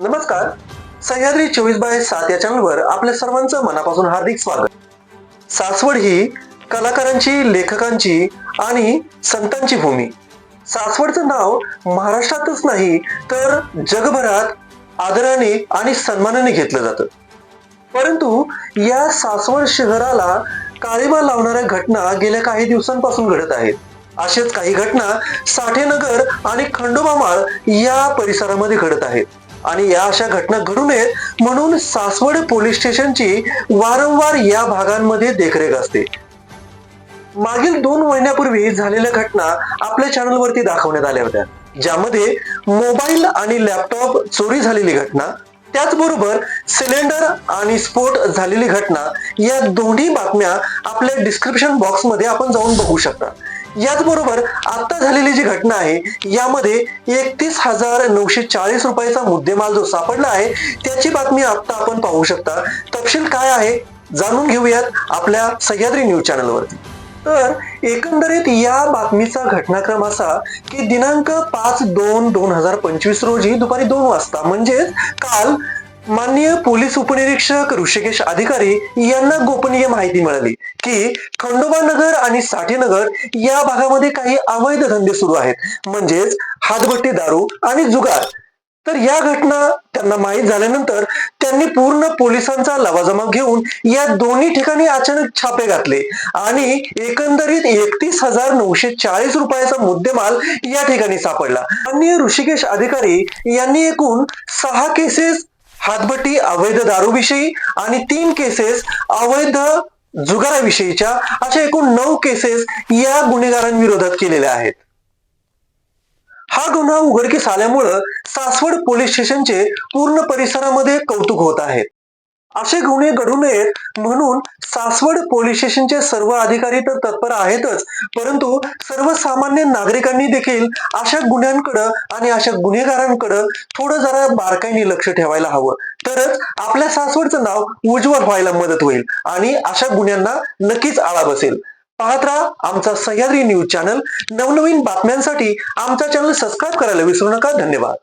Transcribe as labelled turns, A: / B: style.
A: नमस्कार. सह्याद्री चोवीस बाय सात या चॅनलवर आपल्या सर्वांचं मनापासून हार्दिक स्वागत. सासवड ही कलाकारांची लेखकांची आणि संतांची भूमी. सासवडचं नाव महाराष्ट्रातच नाही तर जगभरात आदराने आणि सन्मानाने घेतलं जातं. परंतु या सासवड शहराला काळीमा लावणाऱ्या घटना गेल्या काही दिवसांपासून घडत आहेत. असेच काही घटना साठेनगर आणि खंडोबामाळ या परिसरामध्ये घडत आहेत. आणि या अशा घटना घडू नयेत म्हणून सासवड पोलीस स्टेशनची वारंवार या भागांमध्ये देखरेख असते. मागील दोन महिन्यापूर्वी झालेल्या घटना आपल्या चॅनलवरती दाखवण्यात आल्या होत्या. ज्यामध्ये मोबाईल आणि लॅपटॉप चोरी झालेली घटना त्याचबरोबर सिलेंडर आणि स्फोट झालेली घटना या दोन्ही बातम्या आपल्या डिस्क्रिप्शन बॉक्समध्ये आपण जाऊन बघू शकता. याचबरोबर आता झालेली जी घटना आहे यामध्ये एकतीस हजार नऊशे चाळीस रुपयाचा मुद्देमाल जो सापडला आहे त्याची बातमी आता आपण पाहू शकता. तपशील काय आहे जाणून घेऊयात आपल्या सह्याद्री न्यूज चॅनलवरती. तर एकंदरीत या बातमीचा घटनाक्रम असा की दिनांक पाच दोन दोन हजार पंचवीस रोजी दुपारी दोन वाजता म्हणजेच काल माननीय पोलीस उपनिरीक्षक ऋषिकेश अधिकारी यांना गोपनीय माहिती मिळाली की खंडोबा नगर आणि साठेनगर या भागामध्ये काही अवैध धंदे सुरू आहेत. म्हणजेच हातभट्टी दारू आणि जुगार. तर या घटना त्यांना माहीत झाल्यानंतर त्यांनी पूर्ण पोलिसांचा लवाजमा घेऊन या दोन्ही ठिकाणी अचानक छापे घातले आणि एकंदरीत एकतीस हजार नऊशे चाळीस रुपयाचा मुद्देमाल या ठिकाणी सापडला. माननीय ऋषिकेश अधिकारी यांनी एकूण सहा केसेस हातभट्टी अवैध दारूविषयी आणि तीन केसेस अवैध जुगाराविषयीच्या अशा एकूण नऊ केसेस या गुन्हेगारांविरोधात केलेल्या आहेत. हा गुन्हा उघडकीस आल्यामुळं सासवड पोलीस स्टेशनचे पूर्ण परिसरामध्ये कौतुक होत आहे. असे गुन्हे घडू नयेत म्हणून सासवड पोलीस स्टेशनचे सर्व अधिकारी तर तत्पर आहेतच. परंतु सर्वसामान्य नागरिकांनी देखील अशा गुन्ह्यांकडं आणि अशा गुन्हेगारांकडं थोडं जरा बारकाईने लक्ष ठेवायला हवं. तरच आपल्या सासवडचं नाव उज्ज्वल व्हायला मदत होईल आणि अशा गुन्ह्यांना नक्कीच आळा बसेल. पाहत राहा आमचा सह्याद्री न्यूज चॅनल. नवनवीन बातम्यांसाठी आमचा चॅनल सबस्क्राईब करायला विसरू नका. धन्यवाद.